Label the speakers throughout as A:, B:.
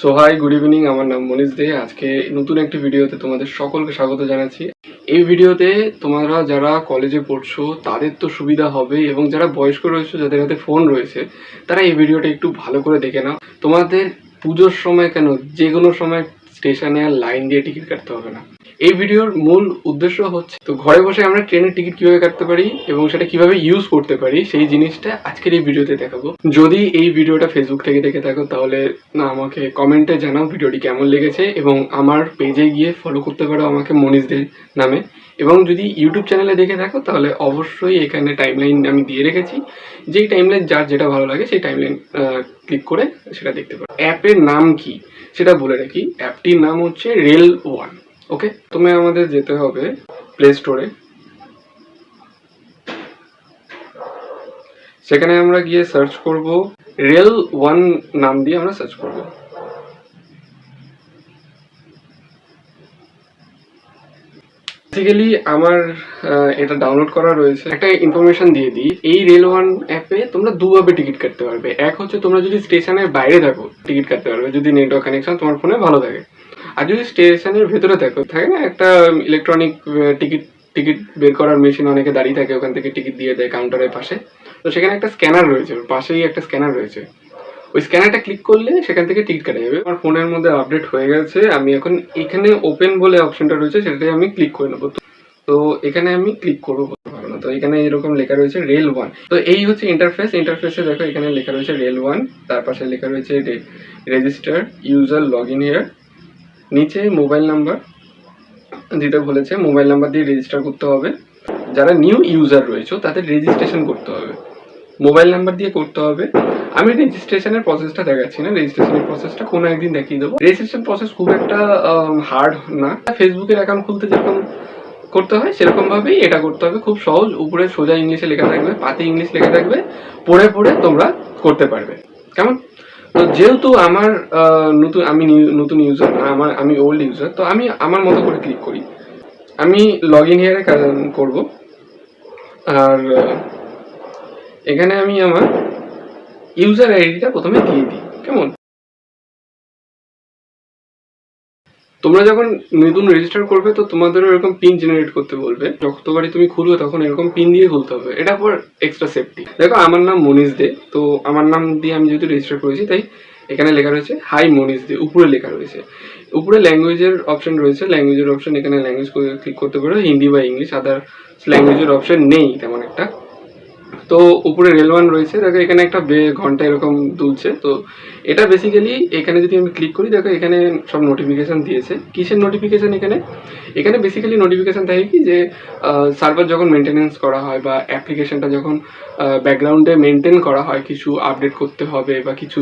A: So hi good evening আমার নাম মনীষ দে। আজকে নতুন একটি ভিডিওতে তোমাদের সকলকে স্বাগত জানাচ্ছি। এই ভিডিওতে তোমরা যারা কলেজে পড়ছো, তাদের তো সুবিধা হবে এবং যারা বয়স্ক রয়েছে, যাদের হাতে ফোন রয়েছে, তারা এই ভিডিওটা একটু ভালো করে দেখে নাও। তোমাদের পুজোর সময় কেন যে কোনো সময় স্টেশনে আর লাইন দিয়ে টিকিট কাটতে হবে না। এই ভিডিওর মূল উদ্দেশ্য হচ্ছে, তো ঘরে বসে আমরা ট্রেনের টিকিট কীভাবে কাটতে পারি এবং সেটা কীভাবে ইউজ করতে পারি, সেই জিনিসটা আজকের এই ভিডিওতে দেখাবো। যদি এই ভিডিওটা ফেসবুক থেকে দেখে থাকো, তাহলে না, আমাকে কমেন্টে জানাও ভিডিওটি কেমন লেগেছে এবং আমার পেজে গিয়ে ফলো করতে পারো আমাকে মনীষদের নামে। এবং যদি ইউটিউব চ্যানেলে দেখে থাকো, তাহলে অবশ্যই এখানে টাইমলাইন আমি দিয়ে রেখেছি। যেই টাইমলাইন যার যেটা ভালো লাগে, সেই টাইমলাইন ক্লিক করে সেটা দেখতে পারো। অ্যাপের নাম কি? সেটা বলে রাখি। অ্যাপটির নাম হচ্ছে রেল ওয়ান ওকে তুমি আমাদের যেতে হবে প্লে স্টোরে সেখানে আমরা গিয়ে সার্চ করব রেল ওয়ান নাম দিয়ে আমরা সার্চ করব। বেসিক্যালি আমার এটা ডাউনলোড করা রয়েছে। একটা ইনফরমেশন দিয়ে দিই। এই রেল ওয়ান অ্যাপে তোমরা দুভাবে টিকিট কাটতে পারবে। এক হচ্ছে, তোমরা যদি স্টেশনের বাইরে থাকো টিকিট কাটতে পারবে। যদি নেটওয়ার্ক কানেকশন তোমার ফোনে ভালো থাকে। আর যদি স্টেশনের ভেতরে থাকো, থাকে না, একটা ইলেকট্রনিক টিকিট টিকিট বের করার মেশিন অনেকে দাঁড়িয়ে থাকে, ওখান থেকে টিকিট দিয়ে দেয় কাউন্টারের পাশে। তো সেখানে একটা স্ক্যানার রয়েছে পাশেই একটা স্ক্যানার রয়েছে। ওই স্ক্যানারটা ক্লিক করলে সেখান থেকে টিকিট কাটা যাবে। আমার ফোনের মধ্যে আপডেট হয়ে গেছে। আমি এখন এখানে ওপেন বলে অপশনটা রয়েছে, সেটাতে আমি ক্লিক করে নেব। তো- এখানে আমি ক্লিক করব না। তো এখানে এরকম লেখা রয়েছে রেল ওয়ান তো এই হচ্ছে ইন্টারফেস ইন্টারফেসে দেখো, এখানে লেখা রয়েছে রেল ওয়ান তার পাশে লেখা রয়েছে register user log in here নিচে মোবাইল নাম্বার যেটা বলেছে মোবাইল নাম্বার দিয়ে রেজিস্টার করতে হবে। যারা নিউ ইউজার রয়েছে, তাদের রেজিস্ট্রেশন করতে হবে। মোবাইল নাম্বার দিয়ে করতে হবে। আমি রেজিস্ট্রেশনের প্রসেসটা দেখাচ্ছি না। রেজিস্ট্রেশনের প্রসেসটা কোনো একদিন দেখিয়ে দেবো। রেজিস্ট্রেশন প্রসেস খুব একটা হার্ড না। ফেসবুকের অ্যাকাউন্ট খুলতে যেরকম করতে হয় সেরকম ভাবেই এটা করতে হবে। খুব সহজ। উপরে সোজা ইংলিশে লেখা থাকবে, পাতে ইংলিশ লেখা থাকবে। পড়ে পড়ে তোমরা করতে পারবে। কেমন? তো যেহেতু আমার নতুন, আমি নতুন ইউজার আমার, আমি ওল্ড ইউজার তো আমি আমার মতো করে ক্লিক করি। আমি লগ ইন হিয়ারে করব। আর এখানে আমি আমার ইউজার আইডিটা প্রথমে দিয়ে দিই, কেমন? তোমরা যখন নতুন রেজিস্টার করবে, তো তোমাদেরও এরকম পিন জেনারেট করতে বলবে। যতবারই তুমি খুলবে, তখন এরকম পিন দিয়ে খুলতে হবে। এটা পর এক্সট্রা সেফটি দেখো, আমার নাম মনীষ দে। তো আমার নাম দিয়ে আমি যেহেতু রেজিস্টার করেছি, তাই এখানে লেখা রয়েছে হাই মনীষ দে। উপরে লেখা রয়েছে। উপরে ল্যাঙ্গুয়েজের অপশন রয়েছে। ল্যাঙ্গুয়েজের অপশন এখানে ল্যাঙ্গুয়েজ ক্লিক করতে পারো। হিন্দি বা ইংলিশ আদার ল্যাঙ্গুয়েজের অপশন নেই, তেমন একটা। তো উপরে রেল ওয়ান রয়েছে। দেখো, এখানে একটা বে ঘণ্টা এরকম দুলছে। তো এটা বেসিক্যালি এখানে যদি আমি ক্লিক করি, দেখো, এখানে সব নোটিফিকেশন দিয়েছে। কিসের নোটিফিকেশন এখানে? এখানে বেসিক্যালি নোটিফিকেশন থাকে কি যে সার্ভার যখন মেনটেনেন্স করা হয় বা অ্যাপ্লিকেশনটা যখন ব্যাকগ্রাউন্ডে মেনটেন করা হয়, কিছু আপডেট করতে হবে বা কিছু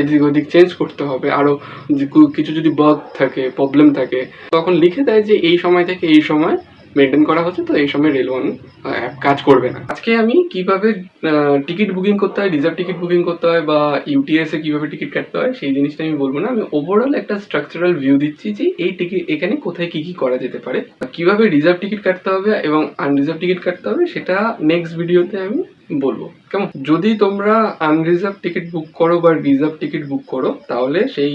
A: এদিক ওদিক চেঞ্জ করতে হবে আরও কিছু যদি বাগ থাকে প্রবলেম থাকে, তখন লিখে দেয় যে এই সময় থেকে এই সময় মেনটেন করা হচ্ছে, তো এই সময় রেল ওয়ান অ্যাপ কাজ করবে না। আজকে আমি কীভাবে টিকিট বুকিং করতে হয় রিজার্ভ টিকিট বুকিং করতে হয়, বা ইউটিএস এ কীভাবে টিকিট কাটতে হয়, সেই জিনিসটা আমি বলব না। আমি ওভারঅল একটা স্ট্রাকচারাল ভিউ দিচ্ছি যে এই টিকিট এখানে কোথায় কি কি করা যেতে পারে। কীভাবে রিজার্ভ টিকিট কাটতে হবে এবং আনরিজার্ভ টিকিট কাটতে হবে, সেটা নেক্সট ভিডিওতে আমি বলব। কেমন? যদি তোমরা আনরিজার্ভ টিকিট বুক করো বা রিজার্ভ টিকিট বুক করো, তাহলে সেই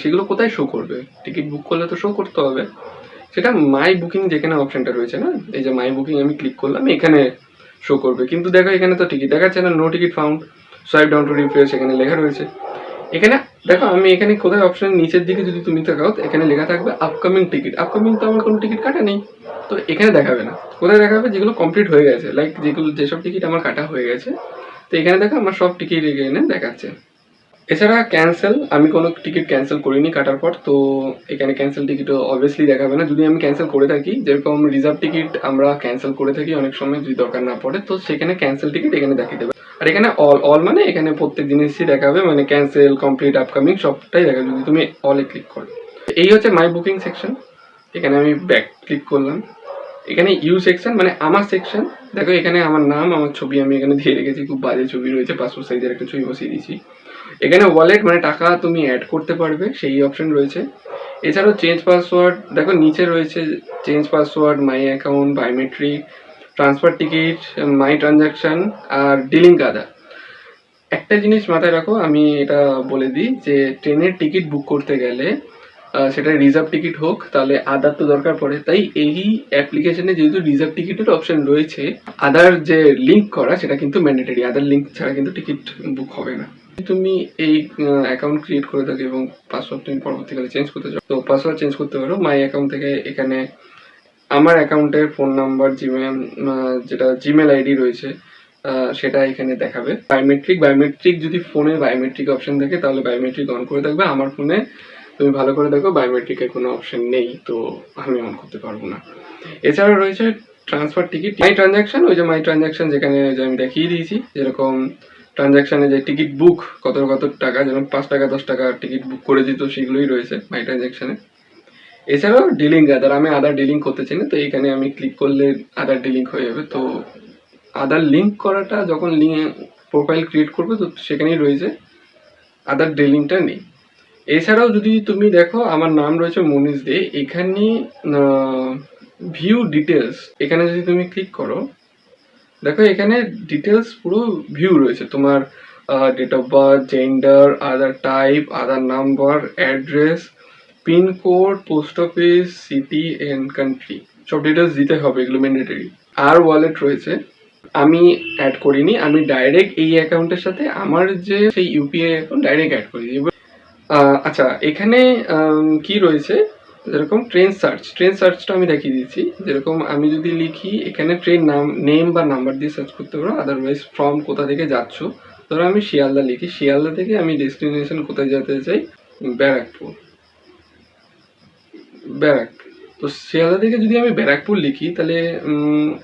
A: সেগুলো কোথায় শো করবে? টিকিট বুক করলে তো শো করতে হবে। সেটা মাই বুকিং যেখানে অপশনটা রয়েছে না? এই যে মাই বুকিং আমি ক্লিক করলাম, এখানে শো করবে। কিন্তু দেখো, এখানে তো টিকিট দেখাচ্ছে না no ticket found swipe down to refresh এখানে লেখা রয়েছে। এখানে, দেখো, আমি এখানে কোথায় অপশন নিচের দিকে যদি তুমি তাকাও, তো এখানে লেখা থাকবে আপকামিং টিকিট আপকামিং তো আমার কোনো টিকিট কাটা নেই, তো এখানে দেখাবে না। কোথায় দেখাবে? যেগুলো কমপ্লিট হয়ে গেছে লাইক যেগুলো যেসব টিকিট আমার কাটা হয়ে গেছে, তো এখানে দেখো, আমার সব টিকিট এখানে দেখাচ্ছে। এছাড়া ক্যান্সেল আমি কোনো টিকিট ক্যান্সেল করিনি কাটার পর, তো এখানে ক্যান্সেল টিকিটও অবভিয়াসলি দেখাবে না। যদি আমি ক্যান্সেল করে থাকি, যেরকম রিজার্ভ টিকিট আমরা ক্যান্সেল করে থাকি অনেক সময় যদি দরকার না পড়ে, তো সেখানে ক্যান্সেল টিকিট এখানে দেখিয়ে দেবে। আর এখানে অল অল মানে এখানে প্রত্যেক জিনিসই দেখাবে মানে ক্যান্সেল কমপ্লিট আপকামিং সবটাই দেখাবে যদি তুমি অলে ক্লিক করো। এই হচ্ছে মাই বুকিং সেকশন এখানে আমি ব্যাক ক্লিক করলাম। এখানে ইউ সেকশন মানে আমার সেকশন দেখো এখানে আমার নাম, আমার ছবি আমি এখানে দিয়ে রেখেছি, খুব বাজে ছবি রয়েছে পাসপোর্ট সাইজের একটা ছবি বসিয়ে দিয়েছি। এখানে ওয়ালেট মানে টাকা তুমি অ্যাড করতে পারবে, সেই অপশন রয়েছে। এছাড়াও চেঞ্জ পাসওয়ার্ড দেখো নিচে রয়েছে change password my account biometric transfer ticket my transaction আর ডিলিং কাদা একটা জিনিস মাথায় রাখো, আমি এটা বলে দিই যে ট্রেনের টিকিট বুক করতে গেলে সেটা রিজার্ভ টিকিট হোক, তাহলে আধার তো দরকার পড়ে। তাই এই অ্যাপ্লিকেশনে যেহেতু রিজার্ভ টিকিটের অপশন রয়েছে, আধার যে লিঙ্ক করা, সেটা কিন্তু ম্যান্ডেটরি আধার লিঙ্ক ছাড়া কিন্তু টিকিট বুক হবে না। তুমি এই অ্যাকাউন্ট ক্রিয়েট করে থাকো এবং পাসওয়ার্ড তুমি পরবর্তীকালে চেঞ্জ করতে চাও। তো পাসওয়ার্ড চেঞ্জ করতে পারো। মাই অ্যাকাউন্ট থেকে এখানে আমার অ্যাকাউন্টের ফোন নাম্বার জিমেল যেটা জিমেল আইডি রয়েছে সেটা এখানে দেখাবে। বায়োমেট্রিক বায়োমেট্রিক যদি ফোনে বায়োমেট্রিক অপশন থাকে, তাহলে বায়োমেট্রিক অন করে থাকবে। আমার ফোনে তুমি ভালো করে দেখো বায়োমেট্রিকের কোনো অপশন নেই, তো আমি অন করতে পারব না। এছাড়া রয়েছে ট্রান্সফার টিকিট মাই ট্রানজাকশন ওই যে মাই ট্রানজাকশন যেখানে আমি দেখিয়ে দিয়েছি, যেরকম ট্রানজাকশনে যে টিকিট বুক কত কত টাকা, যেমন পাঁচ টাকা, দশ টাকা টিকিট বুক করে দিত, সেগুলোই রয়েছে মাই ট্রানজাকশনে এছাড়াও ডিলিং আদার আমি আদার ডিলিং করতে চাই না, তো এখানে আমি ক্লিক করলে আদার ডিলিং হয়ে যাবে। তো আদার লিঙ্ক করাটা যখন লিঙ্ক প্রোফাইল ক্রিয়েট করবে, তো সেখানেই রয়েছে আদার ডিলিংটা নেই। এছাড়াও যদি তুমি দেখো, আমার নাম রয়েছে মনীষ দে, এখানে ভিউ ডিটেলস এখানে যদি তুমি ক্লিক করো দেখো, এখানে ডিটেলস পুরো ভিউ রয়েছে। তোমার date of birth gender other type other number address pin code post office city and country সব ডিটেলস দিতে হবে এগুলো ম্যান্ডেটরি আর ওয়ালেট রয়েছে। আমি অ্যাড করিনি, আমি ডাইরেক্ট এই অ্যাকাউন্টের সাথে আমার যে সেই ইউপিআই অ্যাকাউন্ট ডাইরেক্ট অ্যাড করি আচ্ছা এখানে কি রয়েছে? যেরকম ট্রেন সার্চ ট্রেন সার্চটা আমি দেখিয়ে দিচ্ছি যেরকম আমি যদি লিখি, এখানে ট্রেন নাম নেম বা নাম্বার দিয়ে সার্চ করতে পারো আদারওয়াইজ ফ্রম কোথা থেকে যাচ্ছ। ধরো আমি শিয়ালদা লিখি, শিয়ালদা থেকে আমি ডেস্টিনেশন কোথায় যেতে চাই? ব্যারাকপুর। ব্যারাকপুর। তো শিয়ালদা থেকে যদি আমি ব্যারাকপুর লিখি, তাহলে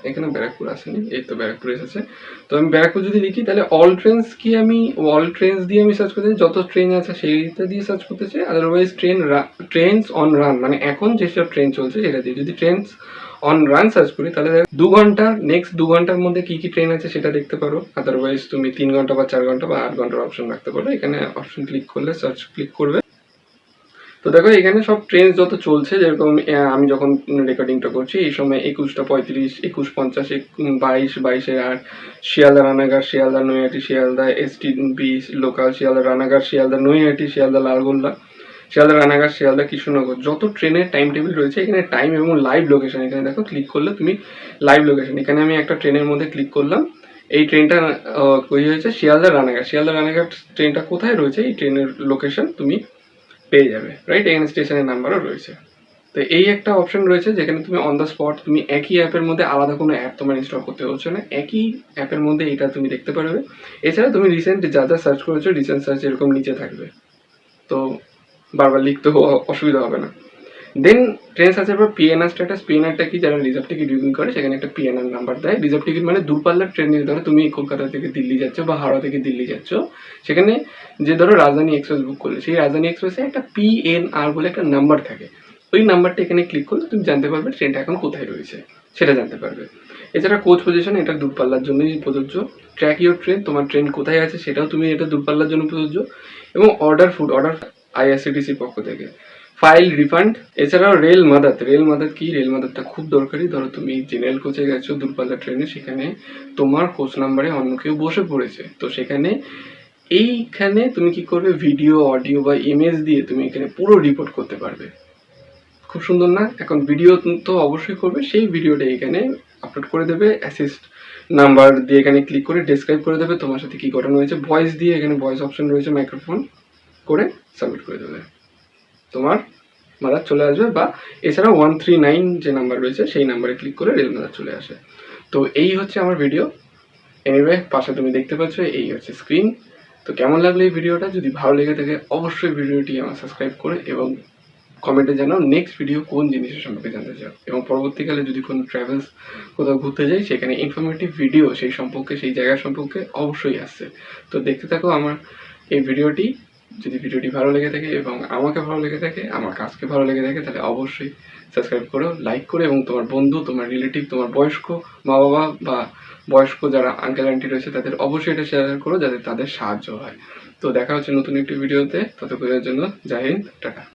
A: এখানে ব্যারাকপুর আসেনি, এই তো ব্যারাকপুর এসেছে। তো আমি ব্যারাকপুর যদি লিখি, তাহলে অল ট্রেনস কি আমি অল ট্রেনস দিয়ে আমি সার্চ করতে যত ট্রেন আছে, সেইটা দিয়ে সার্চ করতে চাই? Otherwise train trains on run মানে এখন যেসব ট্রেন চলছে, সেটা দিয়ে। যদি ট্রেনস অন রান সার্চ করি, তাহলে দু ঘণ্টা নেক্সট দু ঘণ্টার মধ্যে কি কি ট্রেন আছে সেটা দেখতে পারো। আদারওয়াইজ তুমি তিন ঘণ্টা বা চার ঘণ্টা বা আট ঘণ্টার অপশন রাখতে পারো। এখানে অপশন ক্লিক করলে সার্চ ক্লিক করবে। তো দেখো, এখানে সব ট্রেন যত চলছে, যেরকম আমি যখন রেকর্ডিংটা করছি, এই সময় একুশটা পঁয়ত্রিশ, একুশ পঞ্চাশ বাইশ বাইশে আট শিয়ালদা রানাঘাট, শিয়ালদা নৈহাটি, শিয়ালদা এস টি বিশ লোকাল শিয়ালদা রানাঘাট, শিয়ালদা নৈহাটি, শিয়ালদা লালগোল্লা, শিয়ালদা রানাঘাট, শিয়ালদা কৃষ্ণনগর। যত ট্রেনের টাইম টেবিল রয়েছে, এখানে টাইম এবং লাইভ লোকেশন এখানে দেখো ক্লিক করলে তুমি লাইভ লোকেশন এখানে আমি একটা ট্রেনের মধ্যে ক্লিক করলাম। এই ট্রেনটা কই হয়েছে শিয়ালদা রানাঘাট। শিয়ালদা রানাঘাট ট্রেনটা কোথায় রয়েছে? এই ট্রেনের লোকেশন তুমি পেয়ে যাবে রাইট এখানে স্টেশনের নাম্বারও রয়েছে। তো এই একটা অপশন রয়েছে যেখানে তুমি অন দ্য স্পট তুমি একই অ্যাপের মধ্যে আলাদা কোনো অ্যাপ তোমার ইনস্টল করতে হচ্ছে না। একই অ্যাপের মধ্যে এটা তুমি দেখতে পারবে। এছাড়া তুমি রিসেন্ট যা যা সার্চ করেছ রিসেন্ট সার্চ এরকম নিচে থাকবে। তো বারবার লিখতে অসুবিধা হবে না। দেন ট্রেন সার্চের পর পিএনআর স্ট্যাটাস পিএনআরটা কি যারা রিজার্ভ টিকিট বুকিং করে, সেখানে একটা পিএনআর নাম্বার দেয়। রিজার্ভ টিকিট মানে দূরপাল্লার ট্রেন নিয়ে ধরো তুমি কলকাতা থেকে দিল্লি যাচ্ছ বা হাওড়া থেকে দিল্লি যাচ্ছ। সেখানে যে ধরো রাজধানী এক্সপ্রেস বুক করলে, সেই রাজধানী এক্সপ্রেসে একটা পিএনআর বলে একটা নাম্বার থাকে। ওই নাম্বারটা এখানে ক্লিক করলে তুমি জানতে পারবে ট্রেনটা এখন কোথায় রয়েছে। সেটা জানতে পারবে। এছাড়া কোচ পজিশন এটা দূরপাল্লার জন্যই প্রযোজ্য। ট্র্যাক ইউর ট্রেন তোমার ট্রেন কোথায় আছে সেটাও তুমি এটা দূরপাল্লার জন্য প্রযোজ্য। এবং অর্ডার ফুড অর্ডার আইআরসিটিসির পক্ষ থেকে। ফাইল রিফান্ড, এছাড়াও রেল মাদাত। রেল মাদাত কি? রেল মাদাতটা খুব দরকারি। ধরো তুমি জেনারেল কোচে গেছো, দূরপাল্লা ট্রেনে, সেখানে তোমার কোচ নাম্বারে অন্য কেউ বসে পড়েছে। তো সেখানে এইখানে তুমি কি করবে? ভিডিও, অডিও বা ইমেজ দিয়ে তুমি এখানে পুরো রিপোর্ট করতে পারবে। খুব সুন্দর না? এখন ভিডিও তো অবশ্যই করবে। সেই ভিডিওটা এখানে আপলোড করে দেবে অ্যাসিস্ট নাম্বার দিয়ে এখানে ক্লিক করে ডেসক্রাইব করে দেবে। তোমার সাথে কী ঘটনা হয়েছে? ভয়েস দিয়ে এখানে ভয়েস অপশন রয়েছে মাইক্রোফোন করে সাবমিট করে দেবে। তোমার মাদার চলে আসবে বা এছাড়া ওয়ান থ্রি নাইন যে নাম্বার রয়েছে, সেই নাম্বারে ক্লিক করে রেল মাদার চলে আসে। তো এই হচ্ছে আমার ভিডিও এনিওয়ে পাশে তুমি দেখতে পাচ্ছ, এই হচ্ছে স্ক্রিন তো কেমন লাগল এই ভিডিওটা যদি ভালো লেগে থাকে, অবশ্যই ভিডিওটি আমার সাবস্ক্রাইব করে এবং কমেন্টে জানাও নেক্সট ভিডিও কোন জিনিসের সম্পর্কে জানতে চাও। এবং পরবর্তীকালে যদি কোনো ট্রাভেলস কোথাও ঘুরতে যাই, সেখানে ইনফরমেটিভ ভিডিও সেই সম্পর্কে, সেই জায়গা সম্পর্কে অবশ্যই আসছে। তো দেখতে থাকো আমার এই ভিডিওটি যদি ভিডিওটি ভালো লেগে থাকে এবং আমাকে ভালো লেগে থাকে, আমার কাজকে ভালো লেগে থাকে, তাহলে অবশ্যই সাবস্ক্রাইব করো লাইক করো এবং তোমার বন্ধু, তোমার রিলেটিভ তোমার বয়স্ক মা বাবা বা বয়স্ক যারা আঙ্কেল আন্টি রয়েছে, তাদের অবশ্যই এটা শেয়ার করো যাতে তাদের সাহায্য হয়। তো দেখা হচ্ছে নতুন একটি ভিডিওতে, ততক্ষণের জন্য জাহিন টাটা।